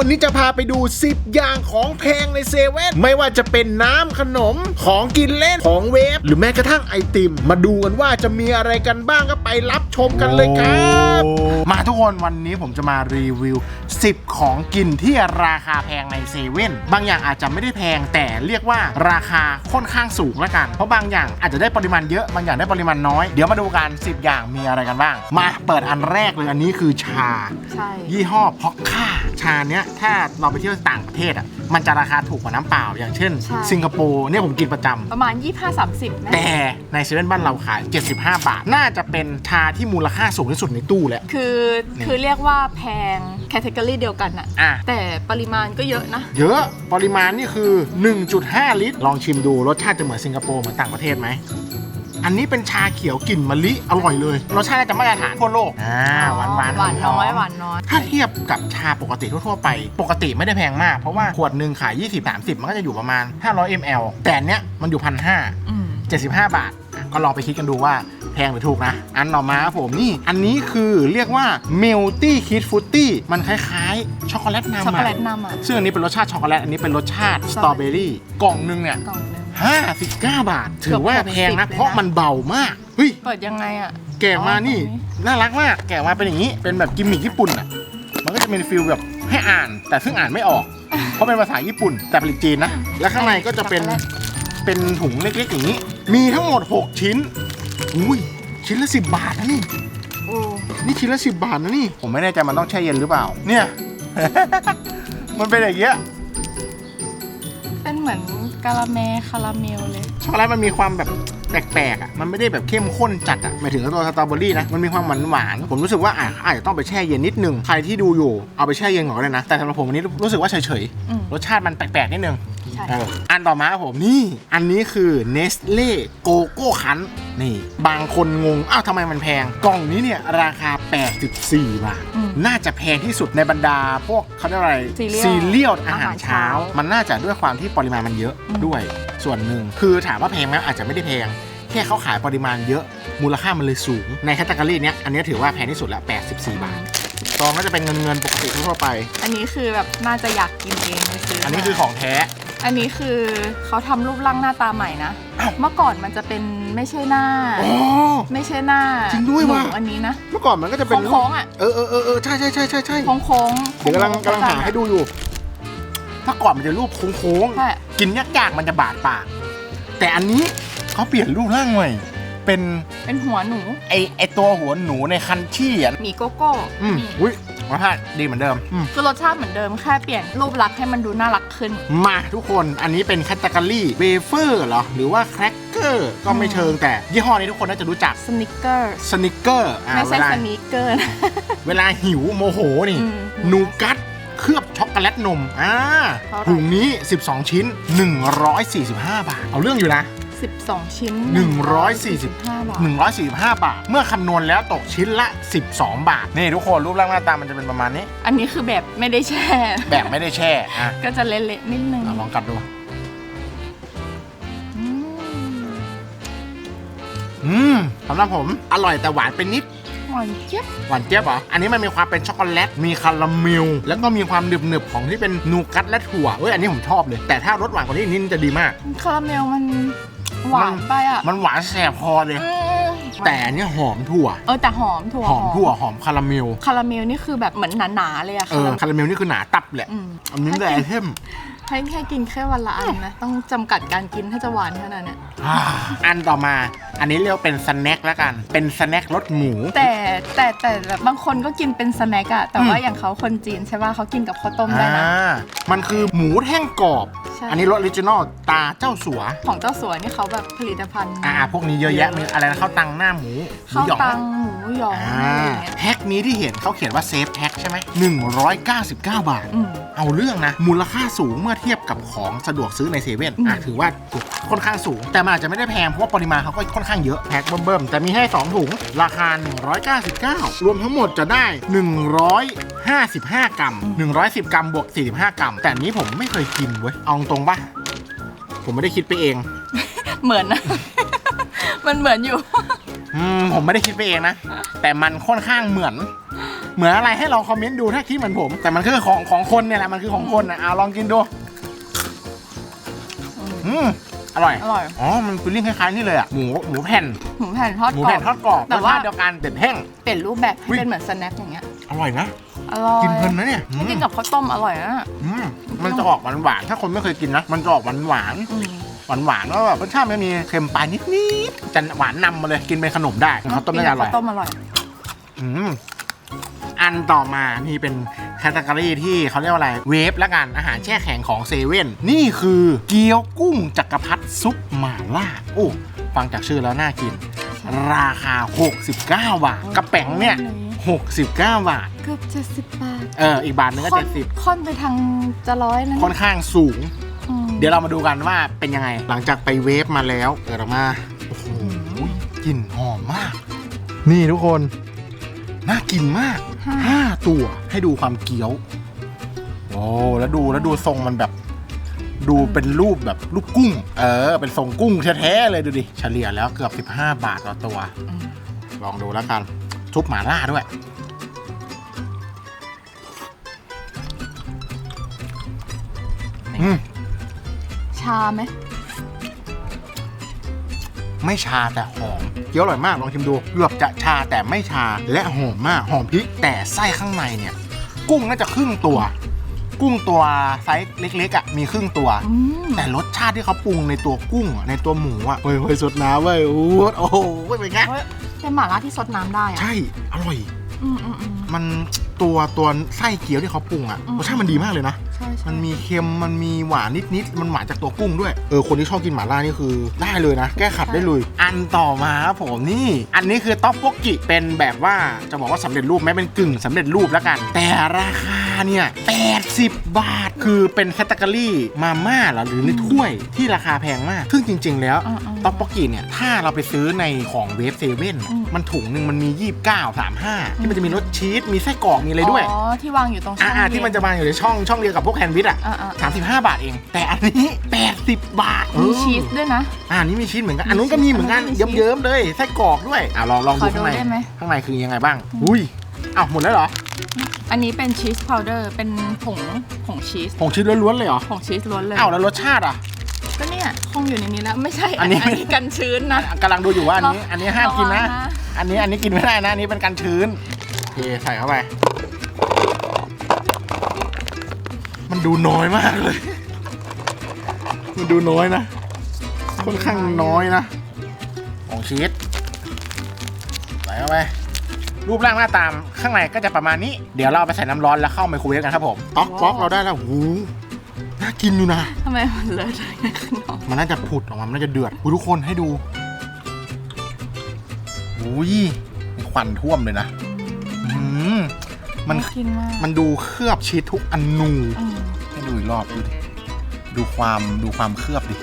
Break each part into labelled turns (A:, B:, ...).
A: วันนี้จะพาไปดู 10 อย่างของแพงในเซเว่นไม่ว่าจะเป็นน้ำขนมของกินเล่นของเวฟหรือแม้กระทั่งไอติม มาดูกันว่าจะมีอะไรกันบ้างก็ไปรับชมกันเลยครับ มาทุกคนวันนี้ผมจะมารีวิว 10 ของกินที่ราคาแพงในเซเว่นบางอย่างอาจจะไม่ได้แพงแต่เรียกว่าราคาค่อนข้างสูงแล้วกัน เพราะบางอย่างอาจจะได้ปริมาณเยอะบางอย่างได้ปริมาณน้อย เดี๋ยวมาดูกัน 10 อย่างมีอะไรกันบ้าง มาเปิดอันแรกเลยอันนี้คือชา
B: ใช่
A: ยี่ห้อพอกค่าชาเนี้ยถ้าเราไปเที่ยวต่างประเทศอะมันจะราคาถูกกว่าน้ำเปล่า อย่างเช่นสิงคโปร์เนี่ยผมกินประจำ
B: ประมาณ 25-30นะ
A: แต่ในเซเว่นบ้านเราขาย 75 บาท น่าจะเป็นชาที่มูลค่าสูงที่สุดในตู้แหละ
B: คือ
A: นี่
B: คือเรียกว่าแพงแคตตากรีเดียวกันอะ
A: อะ
B: แต่ปริมาณก็เยอะนะ
A: เยอะปริมาณนี่คือ 1.5 ลิตร ลองชิมดูรสชาติจะเหมือนสิงคโปร์เหมือนต่างประเทศไหม อันนี้เป็นชาเขียวกลิ่นมะลิอร่อยเลยรสชาติน่าจะมาตรฐานทั่วโลกอ่าหวานหวาน
B: หวานน้อยหวานน้อย
A: ถ้าเทียบกับชาปกติทั่วๆไป ปกติไม่ได้แพงมาก เพราะว่าขวดหนึ่งขาย 20-30 มันก็จะอยู่ประมาณ 500 ml แต่อันเนี้ยมันอยู่พันห้า
B: อืม
A: 75บาทอะก็ลองไปคิดกันดูว่าแพงหรือถูกนะ อันต่อมาครับผมนี่ อันนี้คือเรียกว่า Melty Kid Fruity มันคล้ายๆ ช็อกโกแลตนำ
B: ช็อกโก
A: อะ
B: แลตนำอะ
A: ซึ่งอันนี้เป็นรสชาติช็อกโกแลต อันนี้เป็นรสชาติสตรอเบอรี่กล่องหนึงเนี่ย
B: กล่องหนึง
A: 59 บาท ถือว่าแพงนะ
B: เกือบ60
A: เพราะมันเบามากเฮ้ย
B: เปิดยังไงอะ
A: แกะมานี่
B: อ๋อ
A: น่ารักมาก แกะมาเป็นอย่างนี้ เป็นแบบกิมมิคญี่ปุ่นอะ มันก็จะเป็นฟิลแบบให้อ่าน แต่ซึ่งอ่านไม่ออก เพราะเป็นภาษาญี่ปุ่น แต่ผลิตจีนนะ และข้างในก็จะเป็น เป็นถุงเล็กๆอย่างนี้ มีทั้งหมด 6 ชิ้น อุ้ย ชิ้นละ 10 บาทนะนี่
B: โอ้
A: นี่ชิ้นละ10 บาทนะนี่ ผมไม่แน่ใจมันต้องแช่เย็นหรือเปล่า เนี่ย มันเป็นอย่างเงี้ย
B: เป็นเหมือน การาเมคาราเมลเลย
A: ช็อกโกแลตมันมีความแบบแปลกๆอะ มันไม่ได้แบบเข้มข้นจัดอะหมายถึงตัวสตรอเบอรี่นะ มันมีความหวานหวานๆผมรู้สึกว่าอะอาจจะต้องไปแช่เย็นนิดนึง ใครที่ดูอยู่เอาไปแช่เย็นก่อนก็ได้นะ แต่สำหรับผมวันนี้รู้สึกว่าเฉย
B: อืม
A: ๆ รสชาติมันแปลกๆนิดนึง
B: ใช่
A: เอออันต่อมาครับผมนี่ อันนี้คือเนสเล่โกโก้คันนี่ บางคนงง อ้าวทำไมมันแพง กล่องนี้เนี่ยราคา 84 บาท
B: อืม
A: น่าจะแพงที่สุดในบรรดา พวกเขาเรียกอะไร
B: Cereal
A: ซีเรียลอาหาร
B: อาหาร
A: เช้า
B: เช้า
A: มันน่าจะด้วยความที่ปริมาณมันเยอะ
B: อืม
A: ด้วย ส่วนหนึ่งคือถามว่าแพงไหมอาจจะไม่ได้แพง แค่เขาขายปริมาณเยอะ มูลค่ามันเลยสูง ในแคตตากรีเนี้ยอันนี้ถือว่าแพงที่สุดแล้ว84 บาทซองก็จะเป็นเงินเงินๆปกติทั่วๆไป
B: อันนี้คือแบบน่าจะอยากกินเองเลยซื้อ
A: อั
B: อั
A: นนี้คือของแท้
B: อันนี้คือเขาทำรูปร่างหน้าตาใหม่นะ
A: อ้าว
B: เมื่อก่อนมันจะเป็นไม่ใช่หน้า
A: อ๋อ
B: ไม่ใช่หน้า
A: จริงด้วยว่ะ
B: หนูอันนี้นะ
A: เมื่อก่อนมันก็จะเป็น
B: โค้งๆอะ
A: เออเออเออเออใช่ใช่ใช่ใช่ใช่
B: โค้งโค้งๆ
A: เดี๋ยวกำลังกำลังหาให้ดูอยู่เมื่อก่อนมันจะรูปโค้ง
B: ใช่
A: ๆกินยากๆมันจะบาดปาก แต่อันนี้เขาเปลี่ยนรูปร่างใหม่เป็น
B: เป็นหัวหนู
A: ไอไอตัวหัวหนูในคันชี่อะ
B: หมีโกโก้
A: อืม
B: นี่
A: อุ้ย รสชาติดีเหมือนเดิมอืม
B: คือรสชาติเหมือนเดิมแค่เปลี่ยนรูปลักษณ์ให้มันดูน่ารักขึ้น
A: มาทุกคนอันนี้เป็นแคตตาล็อเวเฟอร์เหรอ หรือว่าแครกเกอร์ก็ไม่
B: อืม
A: เชิงแต่ ยี่ห้อนี้ทุกคนน่าจะรู้จัก
B: สนิกเกอร์
A: สนิกเกอร์
B: ไม่
A: เว
B: ใช่
A: ลา
B: สนิกเกอร์นะ
A: เวลาหิวโมโหนี่
B: อืม
A: นูกัตเคลือบช็อกโกแลตนมอ่า
B: เท่าไหร่
A: ถุงนี้ 12 ชิ้น 145 บาท เอาเรื่องอยู่นะ
B: 12 ชิ้น
A: 140
B: 5บาท
A: 145 บาท เมื่อคำนวณแล้วตกชิ้นละ 12 บาท นี่ทุกคนรูปร่างหน้าตามันจะเป็นประมาณนี้
B: อันนี้คือแบบไม่ได้แช่
A: แบบไม่ได้แช่อะ
B: ก็จะเละๆนิดนึง
A: เอาลองกัดดู
B: อืม
A: อืมสำหรับผมอร่อยแต่หวานไปนิด
B: หวานเจี๊ยบ
A: หวานเจี๊ยบเหรอ อันนี้มันมีความเป็นช็อกโกแลต มีคาราเมล แล้วก็มีความหนึบๆของที่เป็นนูกัตและถั่วเอ้ย อันนี้ผมชอบเลย แต่ถ้ารสหวานกว่านี้นิดนึงจะดีมาก
B: คาราเมลมัน หวานไปอะ
A: มันหวานแสบคอเลย
B: อืม
A: แต่อันนี้หอมถั่ว
B: เออแต่หอมถั่ว
A: หอมถั่วหอมคาราเมล
B: คาราเมลนี่คือแบบเหมือนหนาๆเลยอะ
A: เออคาราเมลนี่คือหนาตับแหละ
B: อืม
A: อันนี้แต่ไอเทม
B: ให้แค่กินแค่วันละอันนะ ต้องจำกัดการกินถ้าจะหวานขนาดเนี้ย
A: อ่าอันต่อมา อันนี้เรียกว่าเป็นสแน็คแล้วกัน เป็นสแน็ครสหมู
B: แต่แต่แต่แบบบางคนก็กินเป็นสแน็คอะแต่ว่า
A: อืม
B: อย่างเขาคนจีนใช่ป่ะเขากินกับข้าวต้มได้นะ
A: อ่ามันคือหมูแท่งกรอบ
B: ใช่
A: อันนี้รสออริจินอลตาเจ้าสัว
B: ของเจ้าสัวนี่เขาแบบผลิตภัณฑ์
A: อ่าพวกนี้เยอะแยะมีอะไรนะข้าวตังหน้าหมูหมู
B: ข้าว
A: หยอง
B: ตังหมูห ยอง
A: อ่า
B: อะไรอย่างเงี้ย
A: แพ็คนี้ที่เห็นเขาเขียนว่าเซฟแพ็คใช่ไหม199 บาท
B: อืม
A: เอาเรื่องนะ มูลค่าสูงเมื่อเทียบกับของสะดวกซื้อในเซเว่น
B: อืม
A: อะถือว่าค่อนข้างสูง แต่มันอาจจะไม่ได้แพง เพราะว่าปริมาณเขาก็ค่อนข้างเยอะแพ็คเบิ่มๆ แต่มีให้ 2 ถุง ราคา 199 รวมทั้งหมดจะได้ 155 กรัม 110 กรัมบวก 45 กรัม แต่อันนี้ผมไม่เคยกินเว้ยเอาตรงปะผมไม่ได้คิดไปเอง
B: เหมือนนะ มันเหมือนอยู่
A: อืมผมไม่ได้คิดไปเองนะ แต่มันค่อนข้างเหมือน เหมือนอะไรให้ลองคอมเมนต์ดูถ้าคิดเหมือนผม แต่มันคือของของคนเนี่ยแหละมันคือของคนนะเอาลองกินดู อืมอร่อย
B: อร่อย
A: อ๋อ มันฟีลลิ่งคล้ายๆนี่เลยอะ หมูหมูแผ่น
B: หมูแผ่นทอด
A: หมู
B: กรอ
A: แผ่
B: บ
A: นทอดกรอบ
B: แต่
A: รส
B: ว่า
A: ชาติเดียวกันแต่แห้ง
B: เปลี่ยนรูปแบบให้
A: อุ๊ย
B: เป็นเหมือนสแน็คอย่างเงี้ย
A: อร่อยนะ
B: อร่อย
A: กินเพลินนะเนี่ย
B: ถ้ากินกับข้าวต้มอร่อยนะ
A: อืมมันจะออกหวานๆถ้าคนไม่เคยกินนะ มันจะออกหวานหวาน
B: อืม
A: หวานหวานๆแล้วแบบรสชาติมันมีเค็มปลายนิดๆจะหวานนำมาเลยกินเป็นขนมได้ข้าวต้มน่าจะอร่อย
B: ข้าวต้มอร่อย
A: อืมอันต่อมานี่เป็นแคตตากรีที่เขาเรียกว่าอะไรเวฟแล้วกันอาหารแช่แข็งของเซเว่นนี่คือเกี๊ยวกุ้งจักรพรรดิซุปหม่าล่าโอ้ฟังจากชื่อแล้วน่ากิน ราคา 69 บาทกระแป๋งเนี่ย 69 บาท
B: เกือบเจ็ดสิบบาท
A: เออ อีกบาทนึงก็
B: ค่อน
A: 70
B: ค่อนไปทางจะร้อยแล้ว
A: ค่อนข้างสูง
B: อืม
A: เดี๋ยวเรามาดูกันว่าเป็นยังไง หลังจากไปเวฟมาแล้วเปิดออกมาโอ้โหกลิ่นหอมมาก นี่ทุกคน น่ากินมาก
B: ห้า
A: 5ตัวให้ดูความเกี๊ยวโอ้แล้วดูแล้วดูทรงมันแบบ ดูเป็นรูปแบบรูปกุ้ง เออ เป็นทรงกุ้งแท้ๆเลยดูดิ เฉลี่ยแล้วเกือบ 15 บาทต่อตัว
B: อืม
A: ลองดูแล้วกันซุปหม่าล่าด้วยอืม
B: ชาไหม
A: ไม่ชาแต่หอมเกี๊ยวอร่อยมากลองชิมดูเกือบจะชาแต่ไม่ชาและหอมมากหอมพริกแต่ไส้ข้างในเนี่ย กุ้งน่าจะครึ่งตัว กุ้งตัวไซส์เล็กๆอะมีครึ่งตัว
B: อืม
A: แต่รสชาติที่เขาปรุงในตัวกุ้งอะในตัวหมูอะเฮ้ยเฮ้ยสดน้ำเว้ยโอ้โหโอ้โหเป็นไง
B: เฮ้ยเป็นหม่าล่าที่ซดน้ำได้อะ
A: ใช่อร่อย
B: อืมอืมอืม
A: มันตัวตัวไส้เกี๊ยวที่เขาปรุงอะ
B: อืม
A: รสชาติมันดีมากเลยนะ
B: ใช่ใช่
A: มันมีเค็มมันมีหวานนิดๆมันหวานจากตัวกุ้งด้วยเออคนที่ชอบกินหม่าล่านี่คือ ได้เลยนะ แก้ขัดได้เลย อันต่อมาครับผมนี่ อันนี้คือต๊อกโปกกิเป็นแบบว่าจะบอกว่าสำเร็จรูปไหมเป็นกึ่งสำเร็จรูปแล้วกัน แต่ราคาเนี่ย80 บาท คือเป็นแคตตากรีมาม่าเหรอหรือในถ้วยที่ราคาแพงมาก ซึ่งจริง ๆ แล้ว
B: อืมอืม
A: ต๊อกโปกกิเนี่ยถ้าเราไปซื้อในของเวฟเซเว่น
B: อืม
A: มันถุงหนึ่งมันมี 29 35 ที่มันจะมีรสชีสมีไส้กรอกมีอะไรด้วย
B: อ๋อที่วางอยู่ตรงช่อง
A: อ่าๆที่มันจะมาอยู่ในช่องช่องเดียวกับพวกแฮนด์วิชอะ
B: อ่าอ่า
A: สามสิบห้าบาทเอง แต่อันนี้80บาท
B: มีชีสด้วยนะ
A: อ่านี่มีชีสเหมือนกันอันนู้นก็มีเหมือนกัน
B: อันนู้นก็มีชีส
A: เยิ้มๆเลยไส้กรอกด้วยอ่าลองลองดู
B: ขอดู
A: ข้างใน
B: ได้ไหม
A: ข้างในคือยังไงบ้าง อุ้ยอ้าวหมดแล้วเหรอ
B: อันนี้เป็นชีสพาวเดอร์ เป็นผงผงชีส
A: ผงชีสล้วนๆเลยเหรอ
B: ผงชีสล้วนเลย
A: อ้าวแล้วรสชาติอะ
B: ก็เนี่ยคงอยู่ในนี้แล้ว ไม่ใช่
A: อันนี้
B: อันนี้กันชื้นนะ
A: กำลังดูอยู่ว่าอันนี้ อันนี้ห้ามกินนะ
B: ระวังนะ
A: อันนี้อันนี้กินไม่ได้นะอันนี้เป็นการชื้นโอเคใส่เข้าไป มันดูน้อยมากเลย มันดูน้อยนะ ค่อนข้างน้อยนะ ของชีสใส่เข้าไป รูปร่างหน้าตามข้างในก็จะประมาณนี้ เดี๋ยวเราเอาไปใส่น้ำร้อนแล้วเข้าไมโครเวฟกันครับผมต๊อกป๊อกเราได้แล้วหูน่ากินอยู่นะ
B: ทำไมมันเลอะเลยข้างนอก
A: มันน่าจะผุดออกมา มันน่าจะเดือดอุ๊ยทุกคนให้ดูอุ้ยมีควันท่วมเลยนะ อืม มัน
B: น่ากินมาก
A: มันดูเคลือบชีสทุกอนู
B: อืม
A: ให้ดูอีกรอบดูดิดูความดูความเคลือบดิ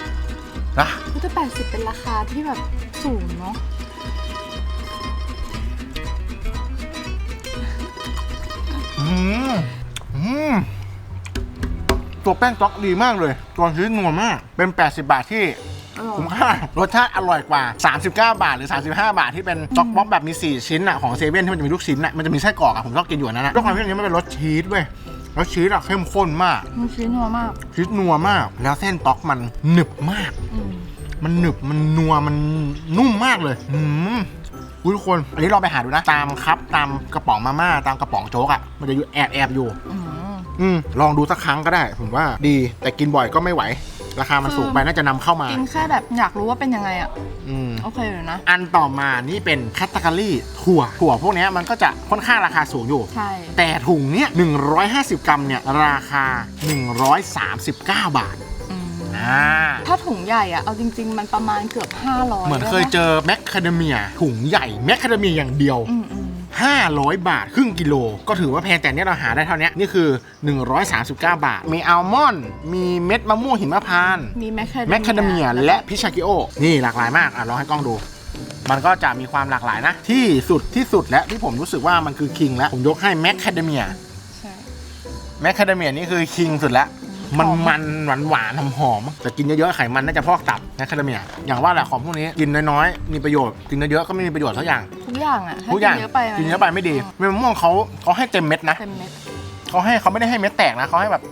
A: นะ
B: พุทธแปดสิบเป็นราคาที่แบบสูงเนาะ
A: อืมอืมตัวแป้งต๊อกดีมากเลย ตัวชีสนัวมาก เป็น 80 บาทที่
B: อร่อย
A: คุ้มค่ารสชาติอร่อยกว่า 39 บาทหรือ 35 บาท ที่เป็นจ็อกบ็อกแบบมี 4 ชิ้นอะของเซเว่นที่มันจะมีลูกชิ้นอะมันจะมีไส้กรอกอะผมชอบกินอยู่อันนั้นอะด้วยความที่อันนี้มันเป็นรสชีสเว้ยแล้วชีสอะเข้มข้นมาก
B: มันชีสนัวมาก
A: ชีสนัวมาก แล้วเส้นต๊อกมันหนึบมาก
B: อืม
A: มันหนึบมันนัวมันนุ่มมากเลยอืมอุ๊ยทุกคนอันนี้ลองไปหาดูนะ ตามครับตามกระป๋องมาม่าตามกระป๋องโจ๊กอะมันจะอยู่แอบแอบอยู่
B: อืม
A: อืมลองดูสักครั้งก็ได้ ผมว่าดีแต่กินบ่อยก็ไม่ไหว ราคามันสูงไปน่าจะนำเข้ามา
B: กินแค่แบบอยากรู้ว่าเป็นยังไงอะ
A: อืม
B: โอเคเลยนะ
A: อันต่อมานี่เป็นแคตตากรีถั่ว ถั่วพวกเนี้ยมันก็จะค่อนข้างราคาสูงอยู่
B: ใช่
A: แต่ถุงเนี้ย150 กรัมเนี่ย ราคา 139 บาท
B: อืม
A: อ่า
B: ถ้าถุงใหญ่อะ เอาจริง ๆ มันประมาณเกือบ 500
A: เหมือนเคยเจอแมคคาเดเมียถุงใหญ่แมคคาเดเมียอย่างเดียว
B: อืมอืม
A: 500 บาท ครึ่งกิโล ก็ถือว่าแพงแต่เนี้ยเราหาได้เท่าเนี้ยนี่คือ 139 บาท มีอัลมอนด์มีเม็ดมะม่วงหิมพานต์
B: มีแมคคา
A: แมคคาเดเมียและพิชากิโอ นี่หลากหลายมาก อะลองให้กล้องดู มันก็จะมีความหลากหลายนะ ที่สุดที่สุดและที่ผมรู้สึกว่ามันคือคิงแล้ว ผมยกให้แมคคาเดเมีย
B: ใช่
A: แมคคาเดเมียนี่คือคิงสุดแล้ว มันมันหวานหวานหอมหอมๆแต่กินเยอะๆไขมันน่าจะพอกตับนะคาเดเมียอย่างว่าแหละของพวกนี้กินน้อยๆมีประโยชน์กินเยอะๆก็ไม่มีประโยชน์เท่าอย่าง
B: ทุกอย่างอะถ้า
A: ทุกอย่าง
B: กินเยอะไป
A: กินเยอะไปไม่ดีเมมะม่วงเขาเขาให้เต็มเม็ดนะ
B: เต็มเม็ด
A: เขาให้เขาไม่ได้ให้เม็ดแตกนะเขาให้แบบ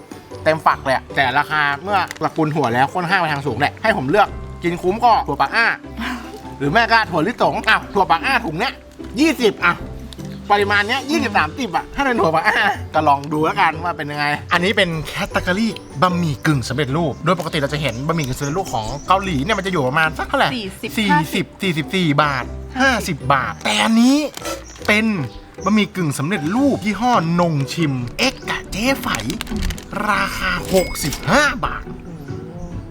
A: เต็มฝักเลยอะแต่ราคาเมื่อตระกูลถั่วแล้วค่อนข้างไปทางสูงแหละให้ผมเลือกกินคุ้มก็ถั่วปากอ้า หรือแม่ก็ถั่วลิสงอ้าวถั่วปากอ้าถุงเนี้ยยี่สิบอะ ปริมาณเนี้ยยี่สิบสามสิบอะถ้าเป็นถั่วปากอ้าก็ลองดูแล้วกันว่าเป็นยังไง อันนี้เป็นแคตตากรีบะหมี่กึ่งสำเร็จรูป โดยปกติเราจะเห็นบะหมี่กึ่งสำเร็จรูปของเกาหลีเนี่ยมันจะอยู่ประมาณสักเท่าไหร่
B: สี่สิบ
A: สี่
B: ห้า
A: สิ
B: สิ
A: บบสี่สิบสี่บาทห้าสิบบาท แต่อันนี้เป็นบะหมี่กึ่งสำเร็จรูปยี่ห้อนงชิมเอ็กกะเจ๊ไฝราคา 65 บาท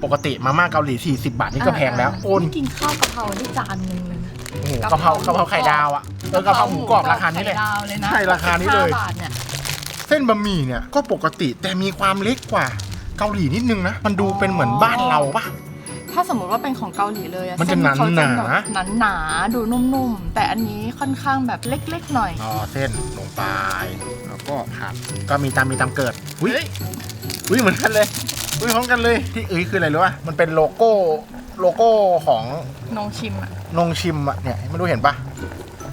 A: ปกติมาม่าเกาหลี 40 บาทนี่ก็แพงแล้วโอน
B: กินข้าวกะเพราได้จานหนึงเลยนะ
A: โอ้โหกะเพรากะเพราไข่ดาวอะ เออกะเพราหมูกรอบราคานี้เลย
B: ไข่ดาวเลยนะ
A: ใช่ราคานี้เลย
B: 65บาทเนี่ย
A: เส้นบะหมี่เนี่ยก็ปกติแต่มีความเล็กกว่าเกาหลีนิดนึงนะ มันดูเป็นเหมือนบ้านเราปะ
B: ถ้าสมมุติว่าเป็นของเกาหลีเลยอะ
A: มันจะ
B: เส้เขา
A: หนาๆ
B: แบบหนาๆดูนุ่มๆ แต่อันนี้ค่อนข้างแบบเล็กๆหน่อย
A: อ๋อเส้นลงไปแล้วก็ผัดก็มีตามมีตามเกิดอุ้ย
B: เฮ้ย
A: อุ้ยเหมือนกันเลยอุ้ยพร้อมกันเลยที่เอ้ยคืออะไรรู้ป่ะมันเป็นโลโก้โลโก้ของ
B: นงชิมอะ
A: นงชิมอะเนี่ยไม่รู้เห็นปะ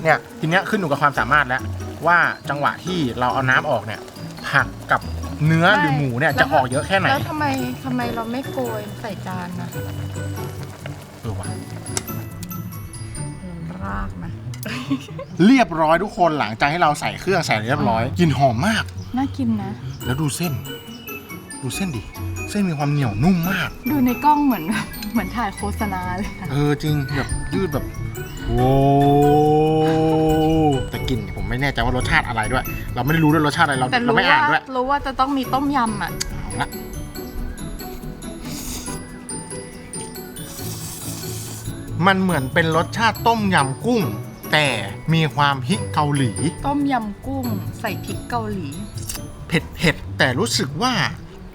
A: เนี่ยทีเนี้ยขึ้นอยู่กับความสามารถแล้วว่าจังหวะที่เราเอาน้ำออกเนี่ยผักกับเนื้อหรือหมูเนี่ยจะออกเยอะแค่ไหน
B: แล้วทำไมทำไมเราไม่โกยใส่จานนะ
A: เออว่ะ
B: เออรากนะ
A: เรียบร้อยทุกคนหลังจากให้เราใส่เครื่องใส่เรียบร้อยกลิ่นหอมมาก
B: น่ากินนะ
A: แล้วดูเส้น ดูเส้นดิเส้นมีความเหนียวนุ่มมาก
B: ดูในกล้องเหมือนเหมือนถ่ายโฆษณาเลยอะ
A: เออจริงแบบยืดแบบ โว้แต่กลิ่นผมไม่แน่ใจว่ารสชาติอะไรด้วย เราไม่ได้รู้ด้วยรสชาติอะไรเรา
B: แต่
A: เรา
B: รู้
A: ไม่อ่า
B: ว่าน
A: ด้วย
B: รู้ว่าจะต้องมีต้มยำอะ
A: เอาละมันเหมือนเป็นรสชาติต้มยำกุ้ง แต่มีความพริกเกาหลี
B: ต้มยำกุ้งใส่พริกเกาหลี
A: เผ็ดเผ็ดๆแต่รู้สึกว่า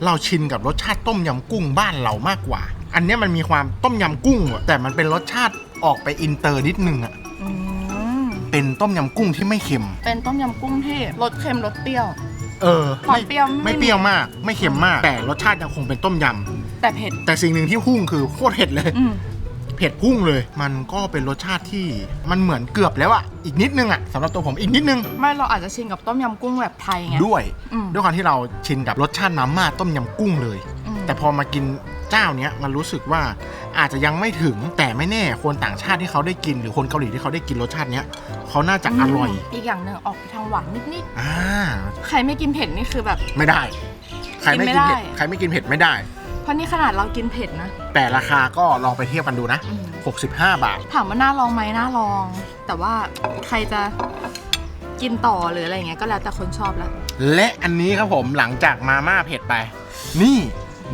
A: เราชินกับรสชาติต้มยำกุ้งบ้านเรามากกว่า อันเนี้ยมันมีความต้มยำกุ้งอะแต่มันเป็นรสชาติ ออกไปอินเตอร์นิดนึงอะ
B: อืม
A: เป็นต้มยำกุ้งที่ไม่เค็ม
B: เป็นต้มยำกุ้งที่รสเค็มรสเปรี้ยว
A: เออ
B: ความเปรี้ยวไม่
A: ไม่เปรี้ยวมาก ไม่เค็มมาก แต่รสชาติยังคงเป็นต้มย
B: แต่เผ็ดำ
A: แต่สิ่งหนึ่งที่พุ่งคือโคตรเผ็ดเลย
B: อืม
A: เผ็ดพุ่งเลย มันก็เป็นรสชาติที่มันเหมือนเกือบแล้วอะอีกนิดนึงอะสำหรับตัวผมอีกนิดนึง
B: ไม่เราอาจจะชินกับต้มยำกุ้งแบบไทยไง
A: ด้วย
B: อืม
A: ด้วยความที่เราชินกับรสชาติมาม่าต้มยำกุ้งเลย
B: อืม
A: แต่พอมากิน เจ้าเนี้ยมันรู้สึกว่าอาจจะยังไม่ถึงแต่ไม่แน่คนต่างชาติที่เขาได้กิน หรือคนเกาหลีที่เขาได้กินรสชาติเนี้ยเขาน่าจะอร่อย
B: อีกอย่างหนึ่งออกไปทางหวานนิด
A: อ่า
B: ๆ ใครไม่กินเผ็ดนี่คือแบบ
A: ไม่ได้ ใครไม่กินเผ็ด
B: กินไม่ได้
A: ใครไม่กินเผ็ดไม่ได้
B: เพราะนี่ขนาดเรากินเผ็ดนะ
A: แต่ราคาก็ลองไปเทียบกันดูนะ
B: อืม
A: 65 บาท
B: ถามว่าน่าลองไหมน่าลอง แต่ว่าใครจะกินต่อหรืออะไรเงี้ยก็แล้วแต่คนชอบแล้ว
A: และอันนี้ครับผมหลังจากมาม่าเผ็ดไป นี่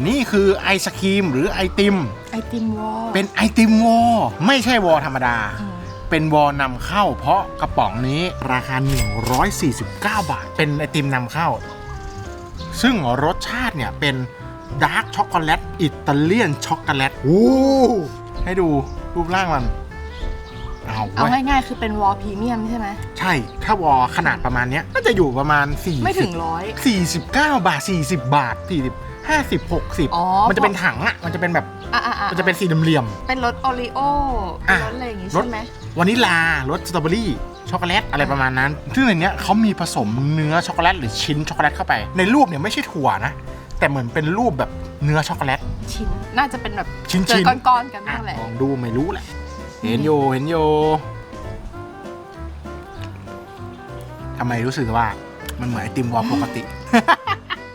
A: นี่คือไอศครีมหรือไอติม
B: ไอติมวอล
A: เป็นไอติมวอลไม่ใช่วอลธรรมดา
B: อืม
A: เป็นวอลนำเข้า เพราะกระป๋องนี้ราคา 149 บาท เป็นไอติมนำเข้า ซึ่งรสชาติเนี่ยเป็นดาร์กช็อกโกแลตอิตาเลียนช็อกโกแลตโอ้ให้ดูรูปร่างมัน เอา
B: เอา
A: เว้ย
B: ง่ายๆคือเป็นวอลพรีเมียมใช่ไหม
A: ใช่ ถ้าวอลขนาดประมาณเนี้ยก็จะอยู่ประมาณ4
B: ไม่ถึงร้อย
A: 49 บาท 40 บาท 40 50 60
B: อ๋อ
A: มันจะเป็นถังอะ มันจะเป็นแบบ
B: อะอะอะ
A: มันจะเป็นสีเหลี่ยม
B: เป็นรสโอรีโอ
A: อะ
B: รสอะไรอย่างงี้
A: รส
B: ใช่ไหม
A: ๆวานิลารสสตรอเบอรี่ ช็อกโกแลตอะไรประมาณนั้น ซึ่งในเนี้ยเขามีผสมเนื้อช็อกโกแลตหรือชิ้นช็อกโกแลตเข้าไป ในรูปเนี่ยไม่ใช่ถั่วนะ แต่เหมือนเป็นรูปแบบเนื้อช็อกโกแลต
B: ชิ้นน่าจะเป็นแบบ
A: ชิ้นๆ
B: เจอก้อนๆกัน
A: อะ
B: บ้างแหละ
A: ลองดูไม่รู้แหละ เห็นโยเห็นโยทำไมรู้สึกว่า มันเหมือนไอติมวอลปกติ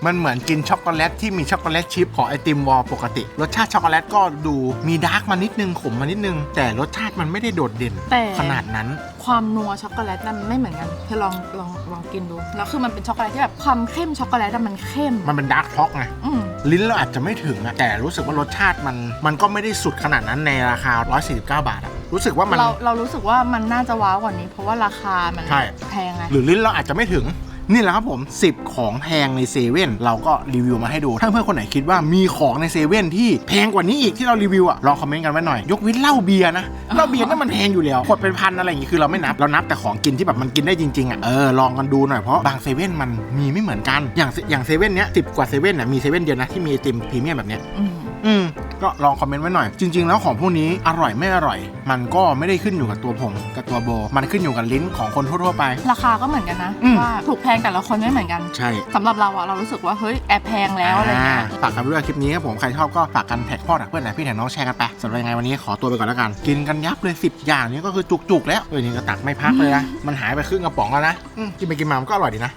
A: มันเหมือนกินช็อกโกแลตที่มีช็อกโกแลตชิพของไอติมวอลปกติ รสชาติช็อกโกแลตก็ดูมีดาร์กมานิดนึงขมมานิดนึง แต่รสชาติมันไม่ได้โดดเด่น
B: แต่
A: ขนาดนั้น
B: ความนัวช็อกโกแลตนั้นไม่เหมือนกันเธอลองลองลองกินดูแล้วคือมันเป็นช็อกโกแลตที่แบบความเข้มช็อกโกแลตอะมันเข้ม
A: มันเป็นดาร์กช็อกไง
B: อืม
A: ลิ้นเราอาจจะไม่ถึงอะแต่รู้สึกว่ารสชาติมันมันก็ไม่ได้สุดขนาดนั้นในราคา 149 บาทอะรู้สึกว่ามัน
B: เราเรารู้สึกว่ามันน่าจะว้าวกว่านี้ เพราะว่าราคามัน
A: ใช่
B: แพงไง
A: หรือลิ้นเราอาจจะไม่ถึง นี่แหละครับผม 10 ของแพงในเซเว่นเราก็รีวิวมาให้ดู ถ้าเพื่อนคนไหนคิดว่ามีของในเซเว่นที่แพงกว่านี้อีกที่เรารีวิวอะลองคอมเมนต์กันไว้หน่อย ยกเว้นเหล้าเบียร์นะเหล้าเบียร์นั่นมันแพงอยู่แล้วขวดเป็นพันอะไรอย่างงี้คือเราไม่นับเรานับแต่ของกินที่แบบมันกินได้จริงๆอะเออลองกันดูหน่อยเพราะบางเซเว่นมันมีไม่เหมือนกันอย่างอย่างเซเว่นเนี้ยสิบกว่าเซเว่นเนี่ยมีเซเว่นเดียวนะที่มีไอติมพรีเมียมแบบเนี้ย
B: อืม
A: อืม ก็ลองคอมเมนต์ไว้หน่อย จริง ๆ แล้วของพวกนี้อร่อยไม่อร่อย มันก็ไม่ได้ขึ้นอยู่กับตัวผมกับตัวโบ มันขึ้นอยู่กับลิ้นของคนทั่วๆไป
B: ราคาก็เหมือนกันนะ
A: อืม
B: ว่าถูกแพงแต่ละคนไม่เหมือนกัน
A: ใช่
B: สำหรับเราอะเรารู้สึกว่าเฮ้ยแอบแพงแล้วอะไรเงี้ย
A: ฝากกันด้วยคลิปนี้ครับผม ใครชอบก็ฝากกันแท็กพ่อแท็กเพื่อนแท็กพี่แท็กน้องแชร์กันไปสำหรับยังไงวันนี้ขอตัวไปก่อนแล้วกัน กินกันยับเลย 10 อย่างนี้ก็คือจุกๆ แล้วเออนี่ก็ตักไม่พักเลยนะ มันหายไปครึ่งกระป๋องแล้วนะอืมกินไปกินมามันก็อร่อยดีนะ